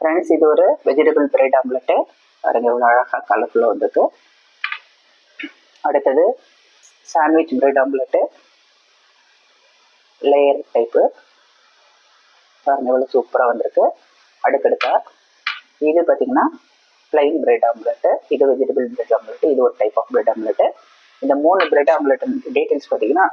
Friends இது ஒரு vegetable bread omelette பாருங்க இவ்வளோ அழகாக கலர்ஃபுல்லாக வந்திருக்கு. அடுத்தது sandwich bread omelette layer type பாருங்க இவ்வளோ சூப்பராக வந்திருக்கு. அடுக்கடுக்காக இது பார்த்தீங்கன்னா பிளைன் பிரெட் ஆம்லெட்டு இது வெஜிடபிள் பிரெட் ஆம்லெட்டு இது ஒரு டைப் ஆஃப் பிரெட் ஆம்லெட்டு இந்த மூணு பிரெட் ஆம்லெட் டீட்டெயில்ஸ் பார்த்தீங்கன்னா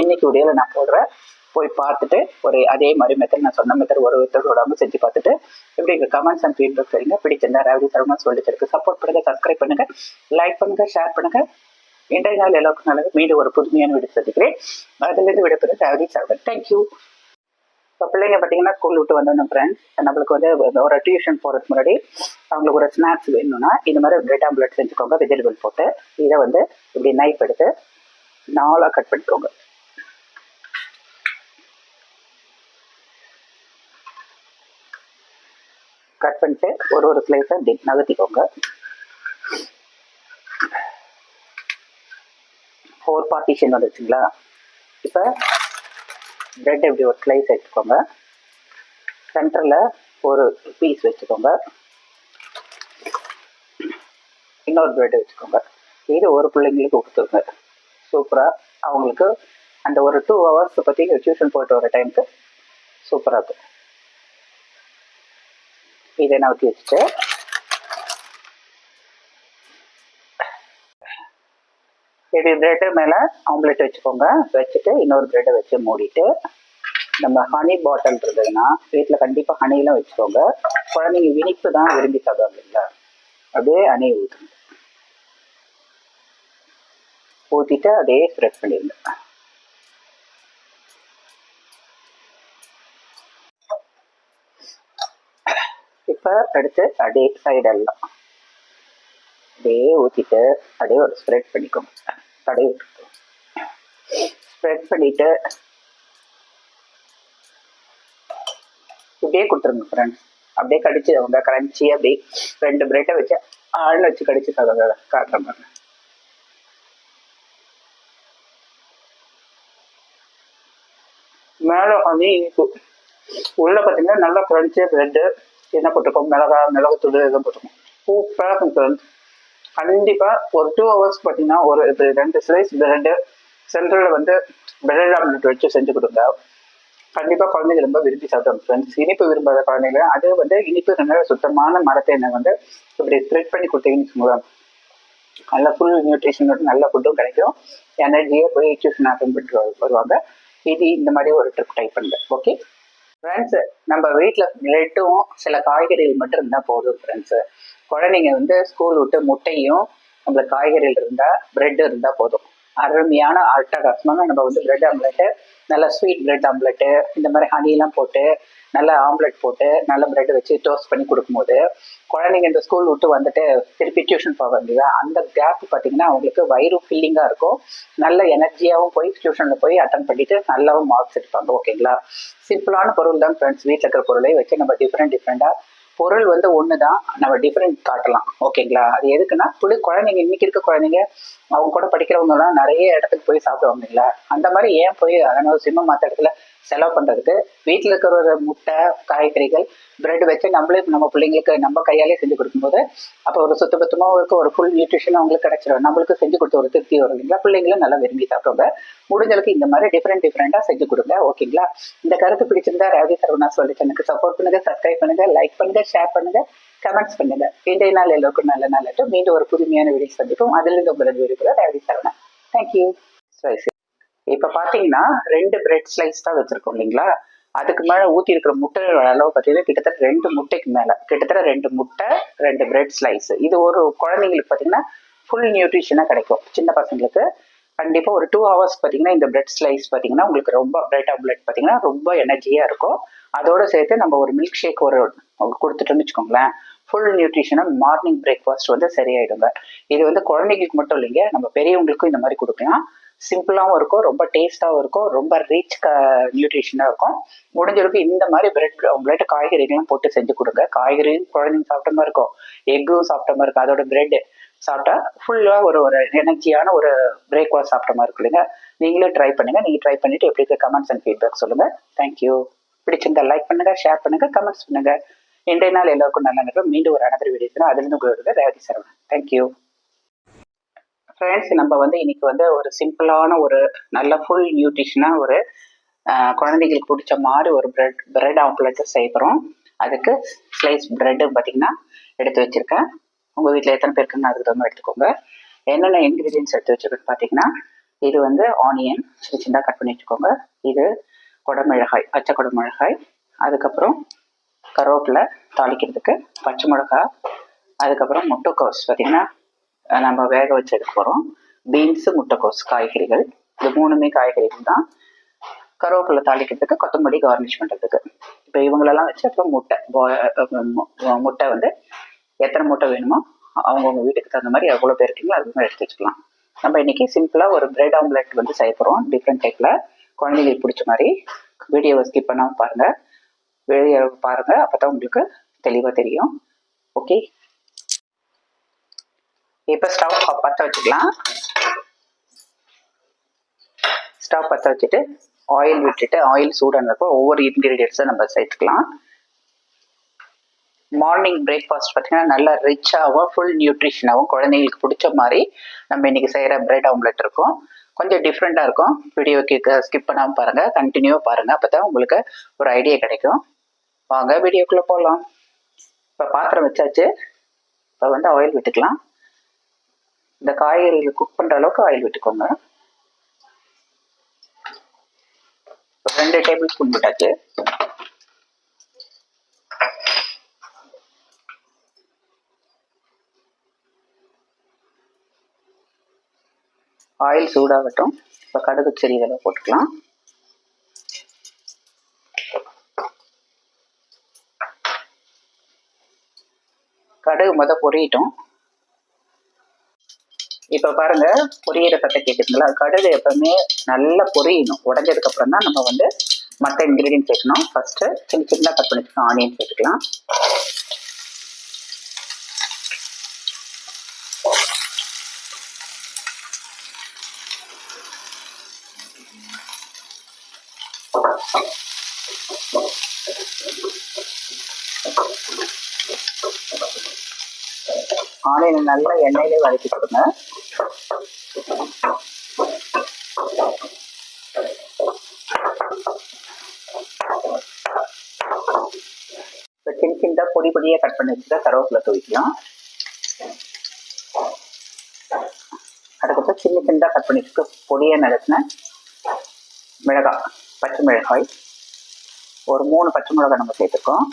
இன்னைக்கு உடையில நான் போடுறேன். போய் பார்த்துட்டு ஒரு அதே மாதிரி மெத்தட் நான் சொன்ன மெத்தட் ஒரு மெத்தட் விடாமல் செஞ்சு பார்த்துட்டு எப்படி இங்கே கமெண்ட்ஸ் அண்ட் ஃபீட்பேக் சரிங்க பிடிச்சிருந்தா ரவி சர்மா சொல்லிட்டு இருக்கு சப்போர்ட் பண்ணுங்க சப்ஸ்கிரைப் பண்ணுங்க லைக் பண்ணுங்க ஷேர் பண்ணுங்க. இன்றைய நாள் எல்லோருக்கும் நல்லது. மீண்டும் ஒரு புதுமையான வீடு சந்திக்கிறேன். அதுலேருந்து விடைபெறும் ரவி சரவணன் தேங்க்யூ இப்போ பிள்ளைங்க பார்த்தீங்கன்னா ஸ்கூல் விட்டு வந்தோம் ஃப்ரெண்ட்ஸ் நம்மளுக்கு வந்து ஒரு டியூஷன் போகிறதுக்கு முன்னாடி அவங்களுக்கு ஒரு ஸ்நாக்ஸ் வேணும்னா இந்த மாதிரி பிரெட் ஆம்லெட் செஞ்சுக்கோங்க. வெஜிடபிள் போட்டு இதை வந்து இப்படி நைஃப் எடுத்து நாலாக கட் பண்ணிக்கோங்க. கட் பண்ணிட்டு ஒரு ஒரு ஸ்லைஸை நகர்த்திக்கோங்க. ஃபோர் பார்ட்டிஷன் வந்துச்சுங்களா இப்போ பிரெட் எப்படி ஒரு ஸ்லைஸ் எடுத்துக்கோங்க. சென்டரில் ஒரு பீஸ் வச்சுக்கோங்க. இன்னொரு பிரெட் வச்சுக்கோங்க. இது ஒரு பிள்ளைங்களுக்கு கொடுத்துருங்க. சூப்பராக அவங்களுக்கு அந்த ஒரு டூ ஹவர்ஸ் பற்றி டியூஷன் போயிட்டு வர டைமுக்கு சூப்பராக இருக்கும். இதை நான் ஊற்றி வச்சுட்டு. இது பிரெட்டு மேலே ஆம்லெட் வச்சுக்கோங்க. வச்சுட்டு இன்னொரு பிரெட்டை வச்சு மூடிட்டு நம்ம ஹனி பாட்டில் இருந்ததுன்னா வீட்டில் கண்டிப்பாக ஹனிலாம் வச்சுக்கோங்க. குழந்தைங்க இனிப்பு தான் விரும்பி சாப்பிடுவாங்க இல்லைங்களா? அப்படியே ஹனி ஊற்றுங்க ஊற்றிட்டு அதே ஸ்ப்ரெட் பண்ணிடுங்க. இப்போ எடுத்து அப்படியே சைடெல்லாம் அப்படியே ஊற்றிட்டு அப்படியே ஒரு ஸ்ப்ரெட் பண்ணிக்கோங்க. அப்படியே விட்டுருக்கோம் ஸ்ப்ரெட் பண்ணிட்டு இப்படியே கொடுத்துருங்க ஃப்ரெண்ட்ஸ் அப்படியே கடிச்சு அவங்க கிரன்ச்சி அப்படியே ரெண்டு பிரெட்டை வச்சு ஆள்னு வச்சு கடிச்சு சாப்பிடுங்க காட்டுறேன் பாருங்க மேலே வந்து இனிப்பு உள்ள பார்த்தீங்கன்னா நல்லா கிரன்ச்சியாக பிரெட்டு என்ன போட்டிருக்கோம்? மிளகா மிளகுத்தூள் எதுவும் போட்டிருக்கோம். பூ பழக்கம் ஃப்ரெண்ட்ஸ் கண்டிப்பாக ஒரு டூ ஹவர்ஸ் பார்த்தீங்கன்னா ஒரு இது ரெண்டு ஸ்லைஸ் ரெண்டு சென்டரில் வந்து பிரெட் ஆம்லெட் வச்சு செஞ்சு கொடுங்க கண்டிப்பாக குழந்தைங்க ரொம்ப விரும்பி சாப்பிடுவாங்க ஃப்ரெண்ட்ஸ் இனிப்பு விரும்பாத குழந்தைங்க அது வந்து இனிப்பு நல்ல சுத்தமான மரத்தை என்ன வந்து இப்படி ஸ்ப்ரெட் பண்ணி கொடுத்தீங்கன்னு சொல்லுவாங்க நல்ல ஃபுல் நியூட்ரிஷனோட நல்ல ஃபுட்டும் கிடைக்கும். எனர்ஜியை போய் டியூஷன் அட்டன் பண்ணிட்டு வருவாங்க. இது இந்த மாதிரி ஒரு ட்ரிப் டைப் பண்ணுங்க. ஓகே ஃப்ரெண்ட்ஸ் நம்ம வீட்டில் பிரெட்டும் சில காய்கறிகள் மட்டும் இருந்தால் போதும் ஃப்ரெண்ட்ஸு குழந்தைங்க வந்து ஸ்கூல் விட்டு முட்டையும் நம்மளுக்கு காய்கறிகள் இருந்தால் ப்ரெட் இருந்தால் போதும். அருமையான அட்டகாசமான நம்ம வந்து பிரெட் ஆம்லெட்டு நல்ல ஸ்வீட் பிரெட் ஆம்லெட்டு இந்த மாதிரி ஹனிலாம் போட்டு நல்ல ஆம்லெட் போட்டு நல்ல பிரெட் வச்சு டோஸ்ட் பண்ணி கொடுக்கும்போது குழந்தைங்க இந்த ஸ்கூல் விட்டு வந்துட்டு திருப்பி டியூஷன் போக இல்லையா அந்த கேப் பார்த்தீங்கன்னா அவங்களுக்கு வயிறு ஃபில்லிங்காக இருக்கும். நல்ல எனர்ஜியாகவும் போய் டியூஷனில் போய் அட்டன் பண்ணிட்டு நல்லாவும் மார்க்ஸ் எடுப்பாங்க ஓகேங்களா சிம்பிளான பொருள் தான் ஃப்ரெண்ட்ஸ் வீட்டில் இருக்கிற பொருளை வச்சு நம்ம டிஃப்ரெண்ட் டிஃப்ரெண்ட்டாக பொருள் வந்து ஒன்று தான் நம்ம டிஃப்ரெண்ட் காட்டலாம். ஓகேங்களா? அது எதுக்குன்னா புள்ளி குழந்தைங்க இன்னைக்கு இருக்க குழந்தைங்க அவங்க கூட படிக்கிறவங்கலாம் நிறைய இடத்துக்கு போய் சாப்பிடுவாங்க இல்லைங்களா? அந்த மாதிரி ஏன் போய் அனவசியமாக மற்ற இடத்துல செலவு பண்ணுறதுக்கு வீட்டில் இருக்கிற ஒரு முட்டை காய்கறிகள் பிரெட் வச்சு நம்மளே நம்ம பிள்ளைங்களுக்கு நம்ம கையாலே செஞ்சு கொடுக்கும்போது அப்போ ஒரு சுத்தபத்தமாக இருக்க ஒரு ஃபுல் நியூட்ரிஷன் அவங்களுக்கு கிடைச்சிடும் நம்மளுக்கு செஞ்சு கொடுத்த ஒரு திருப்தி வரும் இல்லைங்களா? பிள்ளைங்களும் நல்லா விரும்பி சாப்பிடுவாங்க. முடிஞ்சளவுக்கு இந்த மாதிரி டிஃப்ரெண்ட் டிஃப்ரெண்ட்டாக செஞ்சு கொடுங்க. ஓகேங்களா இந்த கருத்து பிடிச்சிருந்தா ரவி சரவணா சொல்லி எனக்கு சப்போர்ட் பண்ணுங்க சப்ஸ்கிரைப் பண்ணுங்க லைக் பண்ணுங்க ஷேர் பண்ணுங்க கமெண்ட்ஸ் பண்ணுங்க. இன்றைய நாள் எல்லோருக்கும் நல்ல நாள் மீண்டும் ஒரு புதுமையான வீடியோ சந்திப்போம். அதிலிருந்து உங்களது விருப்பம் ரவி சரவணா தேங்க்யூ சரி இப்போ பார்த்தீங்கன்னா ரெண்டு பிரெட் ஸ்லைஸ் தான் வச்சுருக்கோம் இல்லைங்களா? அதுக்கு மேலே ஊற்றி இருக்கிற முட்டையோட அளவு பார்த்தீங்கன்னா கிட்டத்தட்ட ரெண்டு முட்டைக்கு மேலே. கிட்டத்தட்ட ரெண்டு முட்டை ரெண்டு பிரெட் ஸ்லைஸ் இது ஒரு குழந்தைங்களுக்கு பார்த்தீங்கன்னா ஃபுல் நியூட்ரிஷனாக கிடைக்கும். சின்ன பசங்களுக்கு கண்டிப்பாக ஒரு டூ ஹவர்ஸ் பார்த்தீங்கன்னா இந்த பிரெட் ஸ்லைஸ் பார்த்தீங்கன்னா உங்களுக்கு ரொம்ப பிரெட் ஆம்லெட் பார்த்தீங்கன்னா ரொம்ப எனர்ஜியாக இருக்கும். அதோடு சேர்த்து நம்ம ஒரு மில்க் ஷேக் ஒரு கொடுத்துட்டோம்னு வச்சுக்கோங்களேன். ஃபுல் நியூட்ரிஷனாக மார்னிங் பிரேக்ஃபாஸ்ட் வந்து சரியாயிடுங்க. இது வந்து குழந்தைங்களுக்கு மட்டும் இல்லைங்க. நம்ம பெரியவங்களுக்கும் இந்த மாதிரி கொடுக்கலாம். சிம்பிளாகவும் இருக்கும் ரொம்ப டேஸ்ட்டாகவும் இருக்கும் ரொம்ப ரிச் க நியூட்ரிஷனாக இருக்கும். முடிஞ்சளவுக்கு இந்த மாதிரி பிரெட் ஆம்லெட் காய்கறிகள்லாம் போட்டு செஞ்சு கொடுங்க. காய்கறி குழந்தைங்க சாப்பிட்ட மாதிரி இருக்கும். எக்கும் சாப்பிட்ட மாதிரி இருக்கும். அதோட பிரெட் சாப்பிட்டா ஃபுல்லாக ஒரு ஒரு எனர்ஜியான ஒரு பிரேக்ஃபாஸ்ட் சாப்பிட்ட மாதிரி இருக்கும் இல்லைங்க? நீங்களே ட்ரை பண்ணுங்கள் நீங்கள் ட்ரை பண்ணிவிட்டு எப்படி கமெண்ட்ஸ் அண்ட் ஃபீட்பேக் சொல்லுங்கள் தேங்க்யூ பிடிச்சிருந்தா லைக் பண்ணுங்கள் ஷேர் பண்ணுங்கள் கமெண்ட்ஸ் பண்ணுங்கள் இன்றைய நாள் எல்லாருக்கும் நல்லா இருக்கும் மீண்டும் ஒரு அனதர் வீடியோ அதுலேருந்து உங்களுக்கு ரேவதி சரவணன். தேங்க்யூ ஃப்ரெண்ட்ஸ் நம்ம வந்து இன்னைக்கு வந்து ஒரு சிம்பிளான ஒரு நல்ல ஃபுல் நியூட்ரிஷனாக ஒரு குழந்தைகளுக்கு குழந்தைங்களுக்கு பிடிச்ச மாதிரி ஒரு பிரெட் பிரெட் ஆம்ப்லெட் செய்கிறோம் அதுக்கு ஸ்லைஸ் பிரெட்டு பார்த்தீங்கன்னா எடுத்து வச்சுருக்கேன். உங்கள் வீட்டில் எத்தனை பேருக்குன்னு அதுக்கு தகுந்த மாதிரி எடுத்துக்கோங்க. என்னென்ன இன்க்ரீடியன்ஸ் எடுத்து வச்சுருக்குன்னு பார்த்தீங்கன்னா இது வந்து ஆனியன் சின்ன சின்னதாக கட் பண்ணி வச்சுக்கோங்க. இது குடமிளகாய் பச்சை குடமிளகாய். அதுக்கப்புறம் கருவேப்பிலை தாளிக்கிறதுக்கு பச்சை மிளகாய். அதுக்கப்புறம் முட்டைக்கோஸ் பார்த்தீங்கன்னா நம்ம வேக வச்சு எடுக்க போகிறோம் பீன்ஸு முட்டைக்கோஸ் காய்கறிகள் இது மூணுமே காய்கறிகள் தான் கருவேப்பிலை தாளிக்கிறதுக்கு கொத்தமல்லி கார்னிஷ் பண்ணுறதுக்கு இப்போ இவங்களெல்லாம் வச்சு அப்புறம் முட்டை முட்டை வந்து எத்தனை முட்டை வேணுமோ அவங்கவுங்க வீட்டுக்கு தகுந்த மாதிரி எவ்வளோ பேர் இருக்கீங்களோ அது மாதிரி எடுத்து வச்சுக்கலாம். நம்ம இன்றைக்கி சிம்பிளாக ஒரு பிரெட் ஆம்லெட் வந்து செய்ய போகிறோம் டிஃப்ரெண்ட் டைப்பில் குழந்தைங்களுக்கு பிடிச்ச மாதிரி வீடியோவை ஸ்கிப் பண்ணாமல் பாருங்கள் வீடியோ பாருங்கள் அப்போ தான் உங்களுக்கு தெளிவாக தெரியும். ஓகே இப்போ ஸ்டவ் பற்ற வச்சுக்கலாம். ஸ்டவ் பற்ற வச்சுட்டு ஆயில் விட்டுட்டு ஆயில் சூடானப்போ ஒவ்வொரு இன்க்ரீடியன்ஸை நம்ம சேர்த்துக்கலாம். மார்னிங் பிரேக்ஃபாஸ்ட் பார்த்தீங்கன்னா நல்லா ரிச்சாகவும் ஃபுல் நியூட்ரிஷனாகவும் குழந்தைங்களுக்கு பிடிச்ச மாதிரி நம்ம இன்னைக்கு செய்கிற பிரெட் ஆம்லெட் இருக்கும். கொஞ்சம் டிஃப்ரெண்ட்டாக இருக்கும். வீடியோக்கு ஸ்கிப் பண்ணாமல் பாருங்கள் கண்டினியூவாக பாருங்கள் அப்போ தான் உங்களுக்கு ஒரு ஐடியா கிடைக்கும். வாங்க வீடியோக்குள்ளே போகலாம் இப்போ பாத்திரம் வச்சாச்சு. இப்போ வந்து ஆயில் விட்டுக்கலாம். இந்த காய்கறிகள் குக் பண்ணுற அளவுக்கு ஆயில் விட்டுக்கோங்க. ரெண்டு டேபிள் ஸ்பூன் விட்டாச்சு. ஆயில் சூடாகட்டும். இப்போ கடுகு செடி இதெல்லாம் போட்டுக்கலாம். கடுகு முத பொரியட்டும். இப்போ பாருங்க பொரியிற சத்தம் கேட்குதுங்களா கடுகு எப்பவுமே நல்லா பொரியணும். உடஞ்சதுக்கு அப்புறம் தான் நம்ம வந்து மற்ற இன்க்ரீடியன்ட் சேர்க்கணும். ஃபர்ஸ்ட் சின்ன சின்னதாக கட் பண்ணிக்கலாம் ஆனியன் சேர்த்துக்கலாம். ஆனியன் நல்லா எண்ணெயிலே வதக்கி கொடுங்க. இப்போ சின்ன சின்னதாக பொடி பொடியாக கட் பண்ணி வச்சுட்டா கருவேப்பிலை தூவிக்கலாம். அதுக்கப்புறம் சின்ன சின்னதாக கட் பண்ணி வச்சுக்க பொடியாக நடத்தின மிளகாய் பச்சை மிளகாய். ஒரு மூணு பச்சை மிளகாய் நம்ம சேர்த்துருக்கோம்.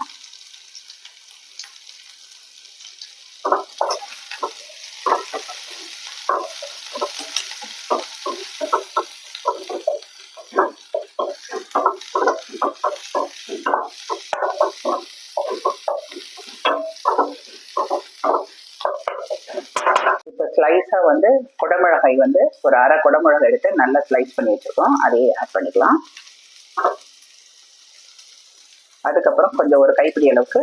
இப்போ வந்து குடமிளகாய் வந்து ஒரு அரை குடமிளகாய் எடுத்து நல்லா ஸ்லைஸ் பண்ணி வச்சுருக்கோம். அதையே ஆட் பண்ணிக்கலாம். அதுக்கப்புறம் கொஞ்சம் ஒரு கைப்பிடி அளவுக்கு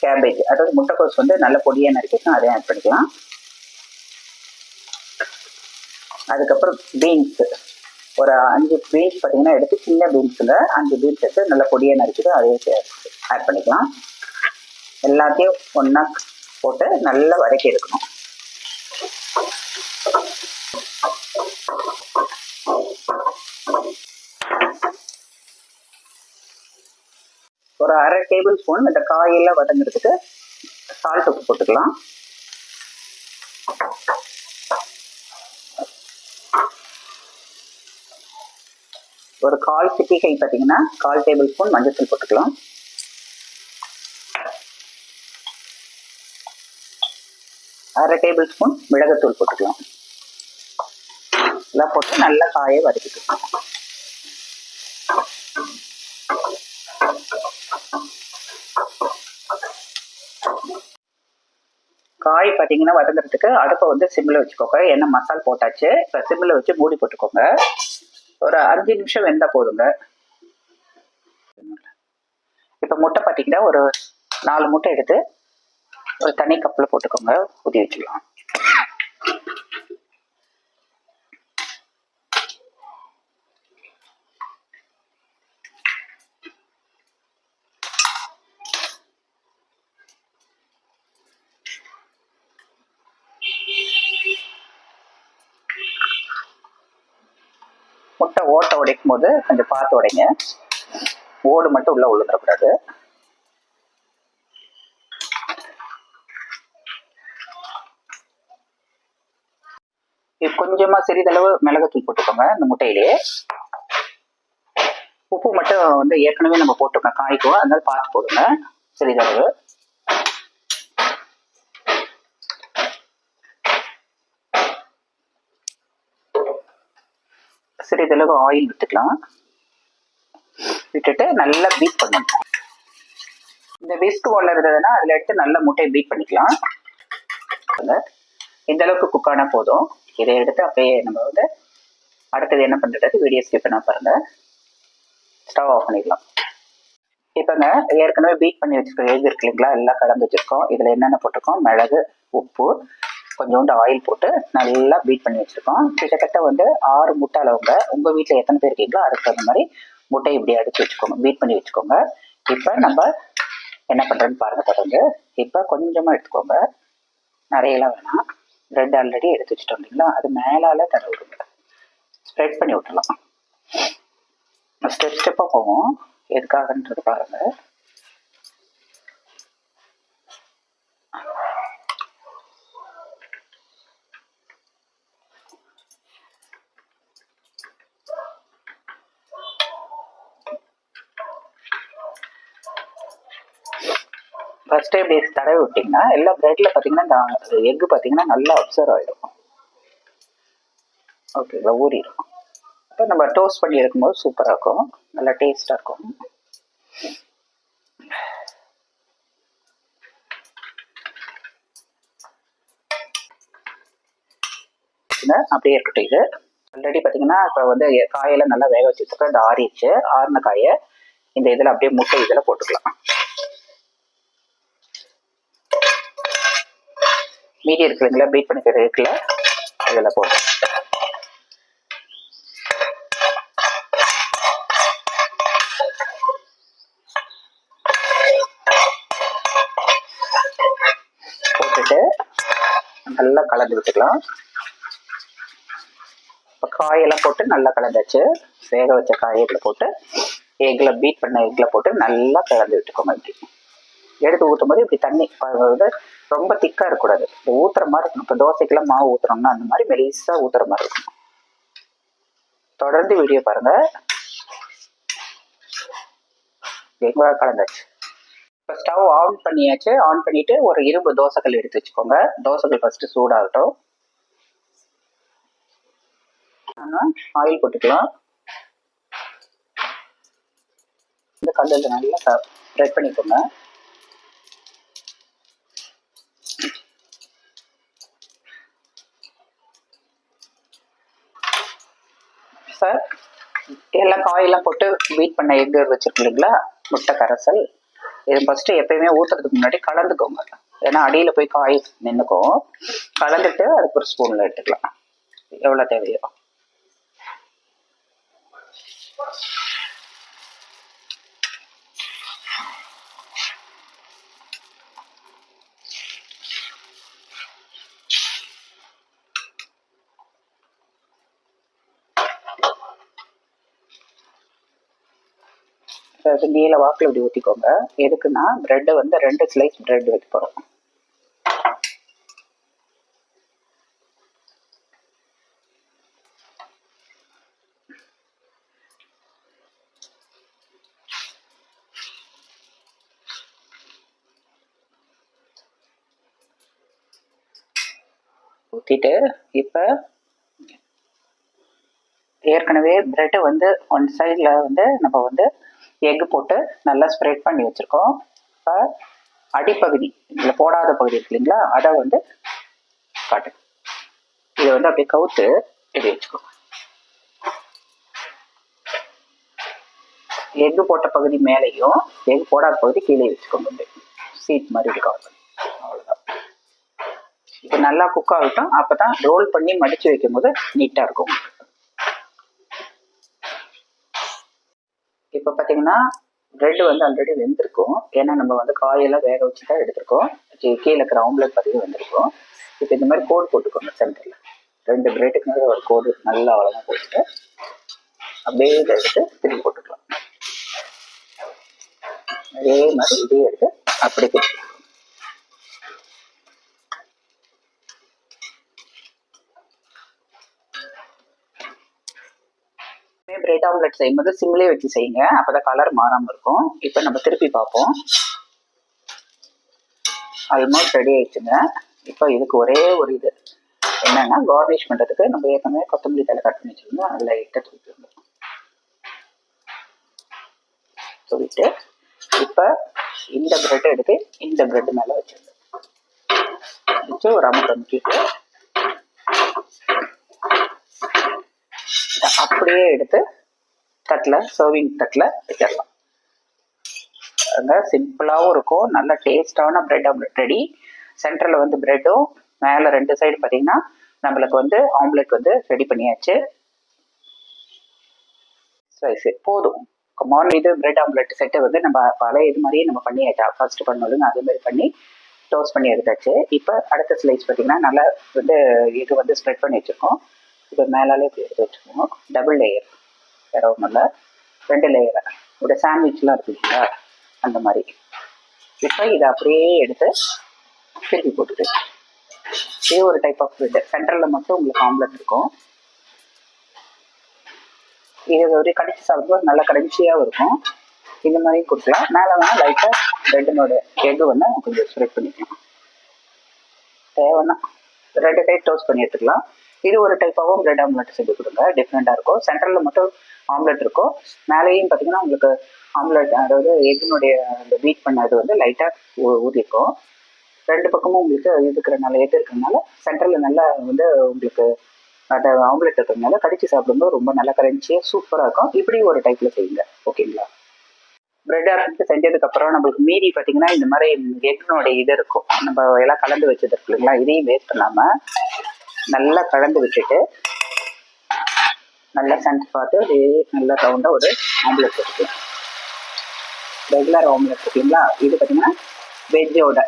கேபேஜ் அதாவது முட்டைக்கோஸ் வந்து நல்ல பொடியாக நறுக்கிட்டோம் அதையும் ஆட் பண்ணிக்கலாம். அதுக்கப்புறம் பீன்ஸு ஒரு அஞ்சு பீன்ஸ் பார்த்தீங்கன்னா எடுத்து சின்ன பீன்ஸில் அஞ்சு பீன்ஸ் எடுத்து நல்ல பொடியாக நறுக்கிட்டு அதையும் ஆட் பண்ணிக்கலாம். எல்லாத்தையும் ஒன்றா போட்டு நல்லா வதக்கி எடுக்கணும். ஒரு அரை டேபிள் ஸ்பூன் இந்த காயெல்லாம் வதங்குறதுக்கு சால்ட் உப்பு போட்டுக்கலாம். ஒரு கால் சிட்டிகை பார்த்தீங்கன்னா கால் டேபிள் ஸ்பூன் மஞ்சள் போட்டுக்கலாம். அரை டேபிள் ஸ்பூன் மிளகுத்தூள் போட்டுக்கலாம். எல்லாம் போட்டு நல்லா காயை வதக்கிக்கலாம் காய் பார்த்தீங்கன்னா வதங்குறதுக்கு அடுப்பை வந்து சிம்மில் வச்சுக்கோங்க. என்ன மசால் போட்டாச்சு. இப்போ சிம்மில் வச்சு மூடி போட்டுக்கோங்க. ஒரு அஞ்சு நிமிஷம் வெந்தால் போதுங்க. இப்போ முட்டை பார்த்தீங்கன்னா ஒரு நாலு முட்டை எடுத்து ஒரு தனி கப்பில் போட்டுக்கோங்க. ஊதி வச்சுக்கலாம். உடைக்கும் போது கொஞ்சம் பார்த்து உடைங்க. ஓடு மட்டும் உள்ள விழுந்துடக்கூடாது இது கொஞ்சமா சிறிதளவு மிளகுத்தூள் போட்டுக்கோங்க இந்த முட்டையிலேயே உப்பு மட்டும் வந்து ஏற்கனவே நம்ம போட்டிருக்கோம் காய்க்கும் அதனால பார்த்து போடுங்க சிறிதளவு. சிறிதளவு ஆயில் விட்டுக்கலாம். விட்டுட்டு நல்லா பீட் பண்ணணும். இந்த விஸ்க் ஒன்று இருந்ததுன்னா அதில் எடுத்து நல்லா முட்டையை பீட் பண்ணிக்கலாம். இந்த அளவுக்கு குக் ஆனால் போதும். இதை எடுத்து அப்படியே நம்ம வந்து அடுத்தது என்ன பண்ணுறது வீடியோ ஸ்கிப் பண்ண பாருங்க. ஸ்டவ் ஆஃப் பண்ணிக்கலாம். இப்போங்க ஏற்கனவே பீட் பண்ணி வச்சுருக்க எக் இருக்கு இல்லைங்களா எல்லாம் கலந்து வச்சிருக்கோம். இதில் என்னென்ன போட்டிருக்கோம்? மிளகு உப்பு கொஞ்சோண்டு ஆயில் போட்டு நல்லா பீட் பண்ணி வச்சுருக்கோம். கிட்டத்தட்ட வந்து ஆறு முட்டை அளவுங்க. உங்கள் வீட்டில் எத்தனை பேர் இருக்கீங்களோ அதுக்கு தகுந்த மாதிரி முட்டையை இப்படி அடித்து வச்சுக்கோங்க. பீட் பண்ணி வச்சுக்கோங்க. இப்போ நம்ம என்ன பண்ணுறேன்னு பாருங்க தொடர்ந்து. இப்போ கொஞ்சமாக எடுத்துக்கோங்க. நிறையலாம் வேணாம். பிரெட் ஆல்ரெடி எடுத்து வச்சுட்டோம் இல்லைங்களா? அது மேலால தடவை விடுங்க. ஸ்ப்ரெட் பண்ணி விட்டுலாம் ஸ்டெப் ஸ்டெப்பாக போவோம். எதுக்காகன்றது பாருங்கள் ஃபர்ஸ்ட் இப்படி தடவை விட்டிங்கன்னா எல்லா பிரெட்டில் பார்த்தீங்கன்னா இந்த எக்கு பார்த்தீங்கன்னா நல்லா அப்சர்வ் ஆகிடும் ஓகேங்களா ஊறிடும். அப்போ நம்ம டோஸ்ட் பண்ணி இருக்கும்போது சூப்பராக இருக்கும். நல்லா டேஸ்டாக இருக்கும். அப்படியே இருக்கட்டும் இது. ஆல்ரெடி பார்த்தீங்கன்னா இப்போ வந்து காயெல்லாம் நல்லா வேக வச்சுருக்கோம் இந்த ஆறிச்சு ஆறின காயை இந்த இதில் அப்படியே முட்டை இதில் போட்டுக்கலாம். மீதி இல்லைங்களா பீட் பண்ணிக்கிற இருக்குல்ல இதில் போட்டு போட்டுட்டு நல்லா கலந்து விட்டுக்கலாம். இப்போ காயெல்லாம் போட்டு நல்லா கலந்தாச்சு. வேக வச்ச காயத்தில் போட்டு எக்கில் பீட் பண்ண எக்கில் போட்டு நல்லா கலந்து விட்டுக்கோங்க இப்படி. எடுத்து ஊற்றும் போது இப்படி தண்ணி வந்து ரொம்ப திக்காக இருக்கக்கூடாது. இந்த ஊற்றுற மாதிரி இருக்கணும் இப்போ தோசைக்கெல்லாம் மாவு ஊற்றுறோம்னா அந்த மாதிரி மெலிசாக ஊற்றுற மாதிரி இருக்கணும். தொடர்ந்து வீடியோ பாருங்கள் வெங்காய கலந்தாச்சு. இப்போ ஸ்டவ் ஆன் பண்ணியாச்சு. ஆன் பண்ணிட்டு ஒரு இரும்பு தோசைக்கல் எடுத்து வச்சுக்கோங்க. தோசைக்கல் ஃபஸ்ட்டு சூடாகட்டும். ஆயில் போட்டுக்கலாம். இந்த கல்லில் நல்லா ஸ்ப்ரெட் பண்ணிக்கோங்க. எல்லாம் போட்டு பீட் பண்ண எக் வச்சிருக்கோம் இல்லைங்களா? முட்டை கரைசல் இது ஃபஸ்ட்டு எப்பயுமே ஊற்றுறதுக்கு முன்னாடி கலந்துக்கோங்க. ஏன்னா அடியில் போய் காய் நின்றுக்கும் கலந்துட்டு அதுக்கு ஒரு ஸ்பூனில் எடுத்துக்கலாம். எவ்வளோ தேவையோ. நீல வாக்கில் இப்படி ஊற்றிக்கோங்க எதுக்குன்னா ப்ரெட்டை வந்து ரெண்டு ஸ்லைஸ் ப்ரெட் வைக்க போகிறோம் ஊற்றிட்டு இப்போ ஏற்கனவே ப்ரெட்டை வந்து ஒன் சைடில் வந்து நம்ம வந்து எக்கு போட்டு நல்லா ஸ்ப்ரெட் பண்ணி வச்சுருக்கோம். இப்போ அடிப்பகுதி இதில் போடாத பகுதி இருக்கு இல்லைங்களா அதை வந்து காட்டு. இதை வந்து அப்படியே கவுத்து இப்படி வச்சுக்கோ எக்கு போட்ட பகுதி மேலேயும் எக்கு போடாத பகுதி கீழே வச்சுக்கோங்க சீட் மாதிரி இருக்கும் அவ்வளோதான் இப்போ நல்லா குக் ஆகட்டும். அப்போ தான் ரோல் பண்ணி மடித்து வைக்கும் போது நீட்டாக இருக்கும் இப்போ பார்த்தீங்கன்னா ப்ரெட் வந்து ஆல்ரெடி வெந்திருக்கும். ஏன்னா நம்ம வந்து காயெல்லாம் வேக வச்சு தான் எடுத்திருக்கோம் கீழே இருக்கிற ஆம்லெட் பார்த்தீங்கன்னா வெந்திருக்கும். இப்போ இந்த மாதிரி கோட் போட்டுக்கோங்க சென்டரில் ரெண்டு பிரெட்டுக்கு மேலே ஒரு கோடு நல்லா அவ்வளோதான் போட்டுட்டு அப்படியே இதை எடுத்து திருப்பி போட்டுக்கலாம். அதே மாதிரி இதே எடுத்து அப்படியே திருப்பி பிரெட் ஆம்லெட் செய்யும்போது சிம்லேயே வச்சு செய்யுங்க. அப்பதான் கலர் மாறாமல் இருக்கும். இப்போ நம்ம திருப்பி பார்ப்போம். ஆல்மோஸ்ட் ரெடி ஆயிடுச்சுங்க. இப்போ இதுக்கு ஒரே ஒரு இது. என்னன்னா கார்னிஷ் பண்ணுறதுக்கு நம்ம ஏற்கனவே கொத்தமல்லி தலை கட் பண்ணி வச்சிருந்தோம். அதில் லைட்டாக தூக்கி விடணும். இப்போ இந்த பிரெட் எடுத்து இந்த பிரெட் மேலே வச்சிருந்தோம் வச்சு ஒரு அமௌண்ட் அமுக்கிட்டு இதை அப்படியே எடுத்து தட்டில் சர்விங் தட்டில் வச்சிடலாம். அங்க சிம்பிளாகவும் இருக்கும். நல்ல டேஸ்டான பிரெட் ஆம்லெட் ரெடி சென்டரில் வந்து பிரெட்டும் மேலே ரெண்டு சைடு பார்த்தீங்கன்னா நம்மளுக்கு வந்து ஆம்லெட் வந்து ரெடி பண்ணியாச்சு. ரைஸ் போதும். மார்னிங் இது பிரெட் ஆம்லெட் செட்டை வந்து நம்ம பழைய இது மாதிரியே நம்ம பண்ணியாச்சா. ஃபர்ஸ்ட் பண்ணதுங்க அதே மாதிரி பண்ணி டோஸ்ட் பண்ணி எடுத்தாச்சு. இப்போ அடுத்த ஸ்லைஸ் பார்த்தீங்கன்னா நல்லா வந்து இது வந்து ஸ்ப்ரெட் பண்ணி வச்சுருக்கோம். இப்போ மேலாலே இப்படி எடுத்து வச்சுக்கோங்க டபுள் லேயர் வேற ஒன்றும் இல்லை. ரெண்டு லேயரை ஒரு சாண்ட்விச்லாம் இருக்குங்களா அந்த மாதிரி. இப்போ இதை அப்படியே எடுத்து திருப்பி போட்டுட்டு இதே ஒரு டைப் ஆஃப் பிரெட் சென்டரில் மட்டும் உங்களுக்கு ஆம்லெட் இருக்கும். இது ஒரு கடிச்சு சாப்பிடும்போது நல்லா கடைசியாகவும் இருக்கும். இந்த மாதிரி கொடுக்கலாம். மேலே வேணால் லைட்டாக ரெட்டினோட எக்கு வந்து கொஞ்சம் ஸ்ப்ரெட் பண்ணிக்கலாம். தேவைன்னா ரெண்டு டைப் டோஸ்ட் பண்ணி எடுத்துக்கலாம். இது ஒரு டைப்பாகவும் பிரெட் ஆம்லெட் செஞ்சு கொடுங்க. டிஃப்ரெண்ட்டாக இருக்கும். சென்டரில் மட்டும் ஆம்லெட் இருக்கும். மேலேயும் பார்த்தீங்கன்னா உங்களுக்கு ஆம்லெட் அதாவது எக்கினுடைய அந்த பீட் பண்ணது வந்து லைட்டாக ஊதிக்கும் ரெண்டு பக்கமும் உங்களுக்கு இருக்கிறனால எது இருக்கிறனால சென்டரில் நல்லா வந்து உங்களுக்கு அந்த ஆம்லெட் இருக்கிறதுனால கடிச்சு சாப்பிடும்போது ரொம்ப நல்லா கரைஞ்சியாக சூப்பராக இருக்கும். இப்படி ஒரு டைப்பில் செய்யுங்க. ஓகேங்களா பிரெட் ஆம்லெட் செஞ்சதுக்கப்புறம் நம்மளுக்கு மீறி பார்த்தீங்கன்னா இந்த மாதிரி எக்கினுடைய இது இருக்கும். நம்ம எல்லாம் கலந்து வச்சது இருக்கு இல்லைங்களா? இதையும் வேஸ்ட் பண்ணாமல் நல்லா கலந்து விட்டுட்டு நல்லா சென்ட் பார்த்து அதே நல்லா ரவுண்டாக ஒரு ஆம்லெட் எடுக்கலாம் ரெகுலர் ஆம்லெட் இருக்குங்களா இது பார்த்தீங்கன்னா வெஜ்ஜோட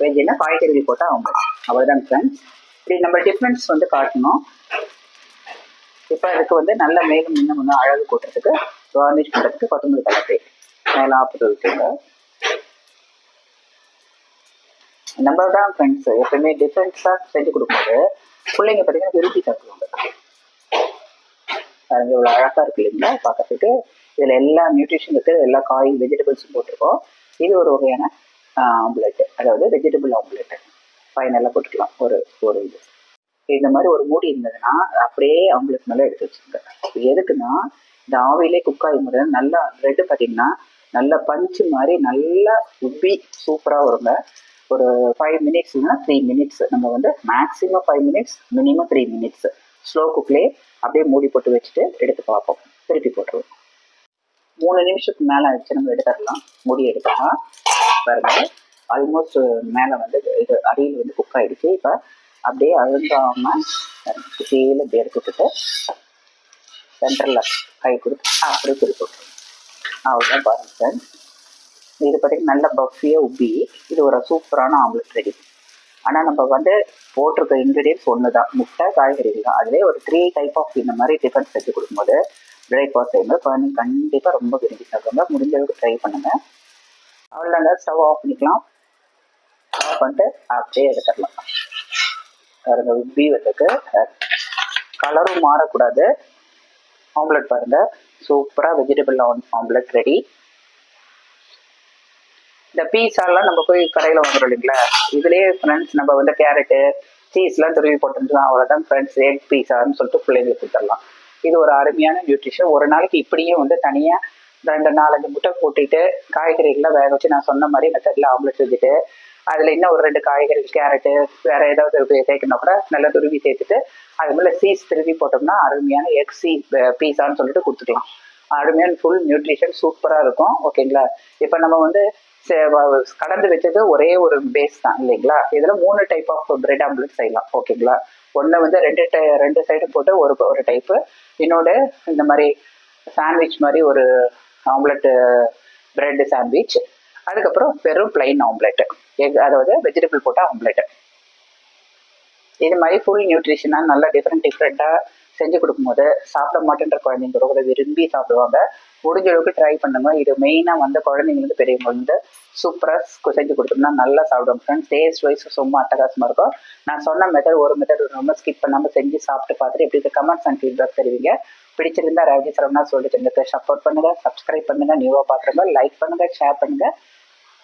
வெஜ்ஜுன்னா காய்கறிகள் போட்டால் ஆம்லெட் அவ்வளோதான் ஃப்ரெண்ட்ஸ் இப்படி நம்ம டிஃப்ரென்ஸ் வந்து காட்டணும். இப்போ அதுக்கு வந்து நல்ல மேலும் இன்னும் இன்னும் அழகு கூட்டுறதுக்கு கார்னிஷ் பண்ணுறதுக்கு கொத்தமல்லி தலை மேலே ஆப்பிட்டு வச்சுங்க நம்ம தான் ஃப்ரெண்ட்ஸ் எப்பவுமே டிஃப்ரெண்ட்ஸாக செஞ்சு கொடுக்கும்போது பிள்ளைங்க பார்த்தீங்கன்னா விரும்பி சாப்பிடுவாங்க அது இவ்வளோ அழகாக இருக்கு இல்லைங்களா? பார்க்கறதுக்கு. இதில் எல்லா நியூட்ரிஷன் இருக்குது எல்லா காய் வெஜிடபிள்ஸும் போட்டிருக்கோம். இது ஒரு வகையான ஆம்லெட்டு அதாவது வெஜிடபிள் ஆம்லெட் ஃபைனலாக போட்டுக்கலாம். ஒரு ஒரு இது. இந்த மாதிரி ஒரு மூடி இருந்ததுன்னா அப்படியே ஆம்லெட் மேலே எடுத்து வச்சுருங்க எதுக்குன்னா இந்த ஆவிலே குக் ஆகும் நல்லா ப்ரெட்டு பார்த்தீங்கன்னா நல்லா பஞ்சு மாதிரி நல்லா உப்பி சூப்பராக வருங்க. ஒரு ஃபைவ் மினிட்ஸ் இல்லைனா த்ரீ மினிட்ஸ் நம்ம வந்து maximum five minutes minimum three minutes slow குக்லேயே அப்படியே மூடி போட்டு வச்சுட்டு எடுத்து பார்ப்போம். திருப்பி போட்டுருவோம். மூணு நிமிஷத்துக்கு மேலே ஆயிடுச்சு. நம்ம எடுத்துடலாம். முடி எடுத்துக்கலாம் பாருங்க. ஆல்மோஸ்ட் மேலே வந்து இது அடியில் வந்து குக் ஆகிடுச்சு இப்போ அப்படியே அழுந்தாமல் கீழே இப்படி எடுத்துக்கிட்டு சென்டரில் கை கொடுத்து அப்படியே திருப்பி போட்டுருவோம். அவ்வளோதான் பாருங்க சார் இது பார்த்தீங்கன்னா நல்ல பஃபியாக உப்பி இது ஒரு சூப்பரான ஆம்லெட் ரெடி ஆனால் நம்ம வந்து போட்டிருக்க இன்க்ரீடியன்ஸ் ஒன்று தான் முட்டை காய்கறிகள் தான் அதிலே ஒரு த்ரீ டைப் ஆஃப் இந்த மாதிரி டிஃபன் செஞ்சு கொடுக்கும்போது பிரேக்ஃபாஸ்ட் டைமில் குழந்தைங்க கண்டிப்பாக ரொம்ப விரும்பி சாப்பிடுங்க முடிஞ்ச அளவுக்கு ட்ரை பண்ணுங்கள் அவ்வளோதாங்க ஸ்டவ் ஆஃப் பண்ணிக்கலாம். ஆஃப் பண்ணிட்டு அப்படியே எடுத்துடலாம். பாருங்க உப்பி வந்துருக்கு. கலரும் மாறக்கூடாது. ஆம்லெட் பாருங்கள் சூப்பராக வெஜிடபிள் ஆம்லெட் ரெடி இந்த பீஸாலாம் நம்ம போய் கடையில் வாங்குறோம் இல்லைங்களா? இதுலேயே ஃப்ரெண்ட்ஸ் நம்ம வந்து கேரட்டு சீஸ்லாம் துருவி போட்டுருந்தோம் அவ்வளோதான் ஃப்ரெண்ட்ஸ் எக் பீஸான்னு சொல்லிட்டு பிள்ளைங்களுக்கு கொடுத்துடலாம். இது ஒரு அருமையான நியூட்ரிஷன் ஒரு நாளைக்கு இப்படியே வந்து தனியாக ரெண்டு நாலஞ்சு முட்டை கூட்டிட்டு காய்கறிகள்லாம் வேக வச்சு நான் சொன்ன மாதிரி மெத்தடில் ஆம்லெட் செஞ்சுட்டு அதில் இன்னும் ஒரு ரெண்டு காய்கறி கேரட்டு வேறு ஏதாவது சேர்க்கணும் கூட நல்லா துருவி சேர்த்துட்டு அது மேலே சீஸ் திருவி போட்டோம்னா அருமையான எக் சீ பீஸான்னு சொல்லிட்டு கொடுத்துக்கலாம். அருமையான ஃபுல் நியூட்ரிஷன் சூப்பராக இருக்கும். ஓகேங்களா இப்போ நம்ம வந்து சே- வச்சது ஒரே ஒரு பேஸ் தான் இல்லைங்களா? இதில் மூணு டைப் ஆஃப் பிரெட் ஆம்லெட் செய்யலாம் ஓகேங்களா? ஒன்று வந்து ரெண்டு டை ரெண்டு சைடு போட்டு ஒரு ஒரு டைப்பு இன்னொன்று இந்த மாதிரி சாண்ட்விச் மாதிரி ஒரு ஆம்லெட் பிரெட் சாண்ட்விச் அதுக்கப்புறம் வெறும் பிளைன் ஆம்லெட் எக் அதாவது வெஜிடபிள் போட்ட ஆம்லெட் இது மாதிரி ஃபுல் நியூட்ரிஷனாக நல்லா டிஃப்ரெண்ட் டிஃப்ரெண்ட்டாக செஞ்சு கொடுக்கும்போது சாப்பிட மாட்டேன்ற குழந்தைங்க கூட விரும்பி சாப்பிடுவாங்க. முடிஞ்ச அளவுக்கு ட்ரை பண்ணுங்க. இது மெயினாக வந்து குழந்தைங்களுக்கு பெரியவங்க வந்து சூப்பராக செஞ்சு கொடுத்தோம்னா நல்லா சாப்பிடுவாங்க ஃப்ரெண்ட்ஸ் டேஸ்ட் வைஸ் சும்மா அட்டகாசமாக இருக்கும். நான் சொன்ன மெத்தட் ஒரு மெத்தட் ரொம்ப ஸ்கிப் பண்ணாமல் செஞ்சு சாப்பிட்டு பார்த்துட்டு எப்படி கமெண்ட்ஸ் அண்ட் ஃபீட்பேக் தெரிவிங்க. பிடிச்சிருந்தா ரவி சரவணா சொல்லிட்டு எனக்கு சப்போர்ட் பண்ணுங்க. சப்ஸ்கிரைப் பண்ணுங்க. நியூவாக பார்க்குறவங்க லைக் பண்ணுங்க. ஷேர் பண்ணுங்க.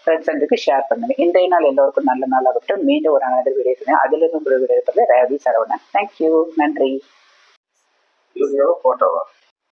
ஃப்ரெண்ட்ஸ் அண்டுக்கு ஷேர் பண்ணுங்க. இன்றைய நாள் எல்லோருக்கும் நல்ல நாள் ஆகட்டும் மீண்டும் ஒரு நல்ல வீடியோ அதிலிருந்து ஒரு வீடியோ ரவி சரவணன் தேங்க்யூ நன்றி. வீடியோவா போட்டோவா